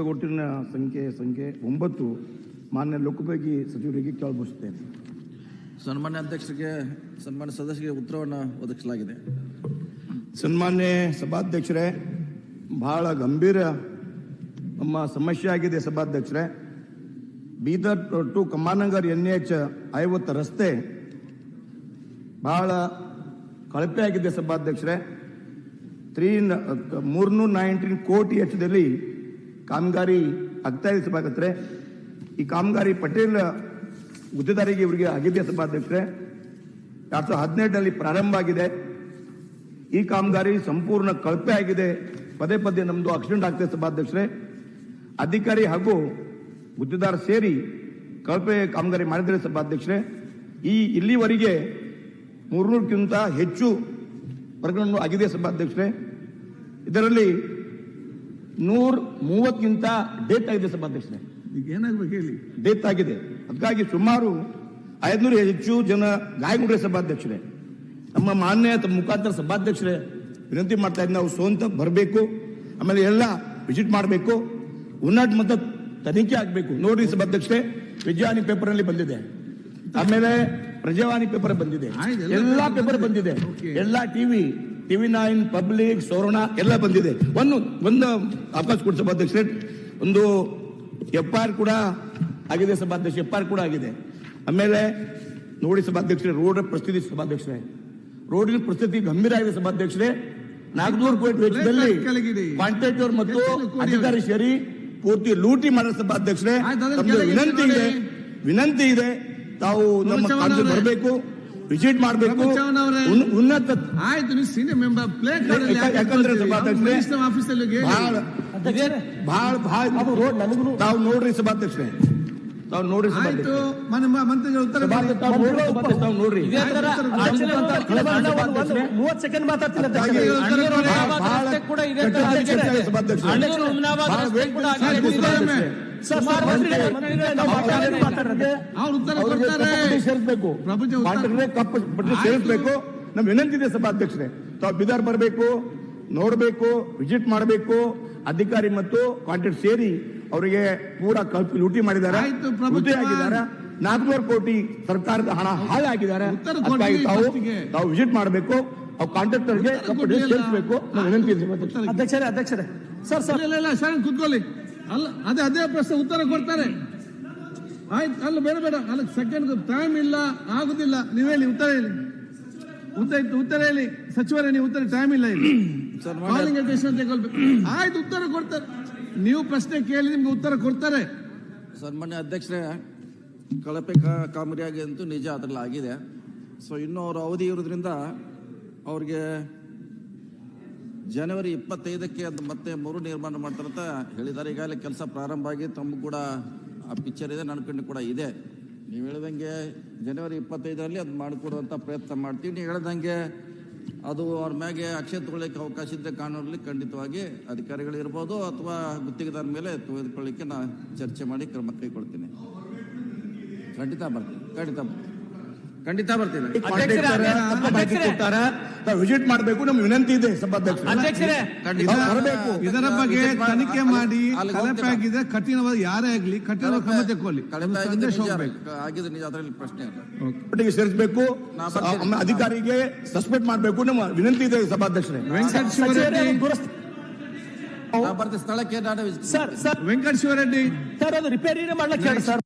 ಒಟ್ಟಿನ ಸಂಖ್ಯೆ ಸಂಖ್ಯೆ ಒಂಬತ್ತು ಮಾನ್ಯ ಲೋಕೋಪಯೋಗಿ ಸಚಿವರಿಗೆ ಕೇಳಬಯಸುತ್ತೇನೆ ಸನ್ಮಾನ್ಯ ಅಧ್ಯಕ್ಷರಿಗೆ ಸನ್ಮಾನ್ಯ ಸದಸ್ಯರಿಗೆ ಉತ್ತರವನ್ನು ಒದಗಿಸಲಾಗಿದೆ. ಸನ್ಮಾನ್ಯ ಸಭಾಧ್ಯಕ್ಷರೇ ಬಹಳ ಗಂಭೀರ ನಮ್ಮ ಸಮಸ್ಯೆ ಆಗಿದೆ ಸಭಾಧ್ಯಕ್ಷರೇ. Bidar to Kamanagar N H ಐವತ್ತು ರಸ್ತೆ ಬಹಳ ಕಳಪೆ ಆಗಿದೆ ಸಭಾಧ್ಯಕ್ಷರೇ. ತ್ರೀ ಮೂರ್ನೂರ ನೈನ್ಟೀನ್ ಕೋಟಿ ವೆಚ್ಚದಲ್ಲಿ ಕಾಮಗಾರಿ ಆಗ್ತಾ ಇದೆ ಸಭಾಧ್ಯಕ್ಷರೇ. ಈ ಕಾಮಗಾರಿ ಪಟೇಲ್ ಗುತ್ತಿದಾರಿಗೆ ಇವರಿಗೆ ಆಗಿದೆ ಸಭಾಧ್ಯಕ್ಷರೇ. ಎರಡ್ ಸಾವಿರದ ಹದಿನೆಂಟರಲ್ಲಿ ಪ್ರಾರಂಭ ಆಗಿದೆ. ಈ ಕಾಮಗಾರಿ ಸಂಪೂರ್ಣ ಕಳಪೆ ಆಗಿದೆ. ಪದೇ ಪದೇ ನಮ್ಮದು ಆಕ್ಸಿಡೆಂಟ್ ಆಗ್ತದೆ ಸಭಾಧ್ಯಕ್ಷರೇ. ಅಧಿಕಾರಿ ಹಾಗೂ ಗುತ್ತಿದಾರ ಸೇರಿ ಕಳಪೆ ಕಾಮಗಾರಿ ಮಾಡಿದರೆ ಸಭಾಧ್ಯಕ್ಷರೇ. ಈ ಇಲ್ಲಿವರೆಗೆ ಮೂರ್ನೂರಕ್ಕಿಂತ ಹೆಚ್ಚು ಪ್ರಕರಣ ಆಗಿದೆ ಸಭಾಧ್ಯಕ್ಷರೇ. ಇದರಲ್ಲಿ ನೂರ ಮೂವತ್ತಕ್ಕಿಂತ ಡೇಟ್ ಆಗಿದೆ ಸಭಾಧ್ಯಕ್ಷರೇ ಈಗ ಏನಾಗ್ಬೇಕು ಹೇಳಿ? ಡೆತ್ ಆಗಿದೆ. ಅದಕ್ಕಾಗಿ ಸುಮಾರು ಐದ್ನೂರು ಹೆಚ್ಚು ಜನ ಗಾಯಗೊಂಡ್ರೆ ಸಭಾಧ್ಯಕ್ಷರೇ. ನಮ್ಮ ಮಾನ್ಯ ತಮ್ಮ ಮುಖಾಂತರ ಸಭಾಧ್ಯಕ್ಷರೇ ವಿನಂತಿ ಮಾಡ್ತಾ ಇದ್ದೀನಿ ನಾವು ಸೋಂತ ಬರಬೇಕು ಆಮೇಲೆ ಎಲ್ಲ ವಿಸಿಟ್ ಮಾಡಬೇಕು ಉನ್ನತ ಮಟ್ಟ ತನಿಖೆ ಆಗಬೇಕು. ನೋಡಿ ಸಭಾಧ್ಯಕ್ಷರೇ ವಿಜಯವಾಣಿ ಪೇಪರ್ ಅಲ್ಲಿ ಬಂದಿದೆ. ಆಮೇಲೆ ಪ್ರಜಾವಾಣಿ ಪೇಪರ್ ಬಂದಿದೆ. ಎಲ್ಲ ಪೇಪರ್ ಬಂದಿದೆ. ಎಲ್ಲಾ ಟಿವಿ ಟಿವಿ ನೈನ್ ಪಬ್ಲಿಕ್ ಸೋರಣ ಎಲ್ಲ ಬಂದಿದೆ. ಒಂದು ಒಂದು ಅವಕಾಶ ಕೊಡಿ ಸಭಾಧ್ಯಕ್ಷರೇ ಒಂದು ಎಫ್ ಆರ್ ಕೂಡ ಆಗಿದೆ ಸಭಾಧ್ಯಕ್ಷ ಎಫ್ ಆರ್ ಕೂಡ ಆಗಿದೆ. ಆಮೇಲೆ ನೋಡಿ ಸಭಾಧ್ಯಕ್ಷರೇ ರೋಡ್ ಪರಿಸ್ಥಿತಿ ಸಭಾಧ್ಯಕ್ಷರೇ. ರೋಡಿನ ಪರಿಸ್ಥಿತಿ ಗಂಭೀರ ಆಗಿದೆ ಸಭಾಧ್ಯಕ್ಷರೇ. ನಾಲ್ಕುನೂರು ಕೋಟಿ ವೆಚ್ಚದಲ್ಲಿ. ಕಾಂಟ್ರಾಕ್ಟರ್ ಮತ್ತು ಅಧಿಕಾರಿ ಸೇರಿ ಪೂರ್ತಿ ಲೂಟಿ ಮಾಡಿದ ಸಭಾಧ್ಯಕ್ಷರೇ. ವಿನಂತಿ ಇದೆ. ವಿನಂತಿ ಇದೆ. ತಾವು ನಮ್ಮ. ಬರಬೇಕು. ವಿಸಿಟ್ ಮಾಡಬೇಕು. ಉನ್ನತ ಆಯ್ತು ನೀವು ಸೀನಿಯರ್ ಮೆಂಬರ್ ಪ್ಲೇ ಯಾಕ- ಯಾಕಂದ್ರೆ ಆಫೀಸಲ್ಲಿ ಬಹಳ ಬಹಳ ತಾವು ನೋಡ್ರಿ ಸಭಾಧ್ಯಕ್ಷರೇ. ತಾವು ನೋಡ್ರಿ ಆಯ್ತು ಮಂತ್ರಿಗಳ ಉತ್ತರ ಸಭಾಧ್ಯಕ್ಷ ತಾವು ನೋಡ್ರಿ ಮೂವತ್ ಸೆಕೆಂಡ್ ಮಾತಾಡ್ತೀನಿ ಸೇರಿಸ್ಬೇಕು. ಕಪ್ಪು ಪಟ್ಟಿ ಸೇರಿಸ್ಬೇಕು. ನಮ್ ವಿನಂತಿ ಇದೆ ಸಭಾಧ್ಯಕ್ಷರೇ. ತಾವು ಬಿದಾರ್ ಬರಬೇಕು ನೋಡಬೇಕು ವಿಸಿಟ್ ಮಾಡಬೇಕು. ಅಧಿಕಾರಿ ಮತ್ತು ಕಾಂಟ್ರಾಕ್ಟ್ ಸೇರಿ ಅವರಿಗೆ ಪೂರಾ ಕಲ್ಪಿ ಲೂಟಿ ಮಾಡಿದ್ದಾರೆ. ನಾಲ್ಕುನೂರು ಕೋಟಿ ಸರ್ಕಾರದ ಹಣ ಹಾಳಾಗಿದ್ದಾರೆ ಆಗಿದ್ದಾರೆ ತಾವು ತಾವು ವಿಸಿಟ್ ಮಾಡಬೇಕು. ಅವ್ರು ಕಾಂಟ್ರಾಕ್ಟರ್ಗೆ. ಸೇರಿಸಬೇಕು. ವಿನಂತಿ ಅಧ್ಯಕ್ಷರೇ ಅಧ್ಯಕ್ಷರೇ. Sir sir. ಇಲ್ಲ ಇಲ್ಲ ಸರ್ ಕುತ್ಕೊಳ್ಳಿ. ಅಲ್ಲ ಅದೇ ಅದೇ ಪ್ರಶ್ನೆ ಉತ್ತರ ಕೊಡ್ತಾರೆ. ಆಯ್ತು ಅಲ್ಲ ಬೇಡ ಬೇಡ. ಅಲ್ಲ ಸೆಕೆಂಡ್ ಟೈಮ್ ಇಲ್ಲ ಆಗುದಿಲ್ಲ. ನೀವು ಹೇಳಿ ಉತ್ತರ ಹೇಳಿ. ಉತ್ತರ ಉತ್ತರ ಹೇಳಿ. ಸಚಿವರೇ ನೀವು ಉತ್ತರ ಟೈಮ್ ಇಲ್ಲ ಇಲ್ಲಿ ಕಾಲಿಂಗ್ ಅಟೆನ್ಷನ್ ತಗೊಳ್ಬೇಕು ಆಯ್ತು ಉತ್ತರ ಕೊಡ್ತಾರೆ. ನೀವು ಪ್ರಶ್ನೆ ಕೇಳಿ ನಿಮ್ಗೆ ಉತ್ತರ ಕೊಡ್ತಾರೆ. ಸನ್ಮಾನ್ಯ ಅಧ್ಯಕ್ಷರೇ ಕಳಪೆ ಕಾ- ಕಾಮಗಾರಿ ಅಂತೂ ನಿಜ ಅದರಲ್ಲಿ ಆಗಿದೆ ಸೊ ಇನ್ನೂ ಅವರ ಅವಧಿ ಇರೋದ್ರಿಂದ ಅವ್ರಿಗೆ ಜನವರಿ ಇಪ್ಪತ್ತೈದಕ್ಕೆ ಅದು ಮತ್ತೆ ಮರು ನಿರ್ಮಾಣ ಮಾಡ್ತಾರಂತ ಹೇಳಿದ್ದಾರೆ. ಈಗಾಗಲೇ ಕೆಲಸ ಪ್ರಾರಂಭ ಆಗಿ ತಮ್ಮ ಕೂಡ ಆ ಪಿಕ್ಚರ್ ಇದೆ, ನನ್ನ ಕಣ್ಣು ಕೂಡ ಇದೆ. ನೀವು ಹೇಳ್ದಂಗೆ ಜನವರಿ ಇಪ್ಪತ್ತೈದರಲ್ಲಿ ಅದು ಮಾಡಿಕೊಡುವಂಥ ಪ್ರಯತ್ನ ಮಾಡ್ತೀವಿ. ನೀವು ಹೇಳ್ದಂಗೆ ಅದು ಅವ್ರ ಮ್ಯಾಗೆ ಅಕ್ಷಯ ತಗೊಳ್ಳಿಕ್ಕೆ ಅವಕಾಶ ಇದ್ದರೆ ಕಾನೂನಲ್ಲಿ ಖಂಡಿತವಾಗಿ ಅಧಿಕಾರಿಗಳಿರ್ಬೋದು ಅಥವಾ ಗುತ್ತಿಗೆದಾರ ಮೇಲೆ ತೆಗೆದುಕೊಳ್ಳಿಕ್ಕೆ ನಾನು ಚರ್ಚೆ ಮಾಡಿ ಕ್ರಮ ಕೈಗೊಳ್ತೀನಿ. ಖಂಡಿತ ಬರ್ತೀನಿ. ಖಂಡಿತ ಬರ್ತೀನಿ. ಖಂಡಿತ ಬರ್ತೀನಿ. ತಾವು ವಿಸಿಟ್ ಮಾಡಬೇಕು ನಮ್ ವಿನಂತಿ ಇದೆ ಸಭಾಧ್ಯಕ್ಷ ಅಧ್ಯಕ್ಷರೇ ಖಂಡಿತ. ಬರಬೇಕು. ಇದರ ಬಗ್ಗೆ ಮಾಡಿ- ತನಿಖೆ ಮಾಡಿ ಅಲ್ಲಿ ಕಳಪೆ. ಆಗಿದೆ ಕಠಿಣವಾದ ಯಾರೇ ಆಗ್ಲಿ ಕಠಿಣ ಕ್ರಮ ತೆಕ್ಕೊಳ್ಳಿ. ಸಂದೇಶ ಪ್ರಶ್ನೆ ಇಲ್ಲ. ಸೇರಿಸಬೇಕು. ಅಧಿಕಾರಿಗೆ ಸಸ್ಪೆಂಡ್ ಮಾಡಬೇಕು ನಮ್ಮ ವಿನಂತಿ ಇದೆ ಸಭಾಧ್ಯಕ್ಷರೇ. ವೆಂಕಟ ಶಿವರೆಡ್ಡಿ. ಸ್ಥಳಕ್ಕೆ ನಾನು sir sir. Venkata Shivareddy. Sir ಅದು ರಿಪೇರಿ ಮಾಡ್ಲಿಕ್ಕೆ ಹೇಳಿ ಸರ್.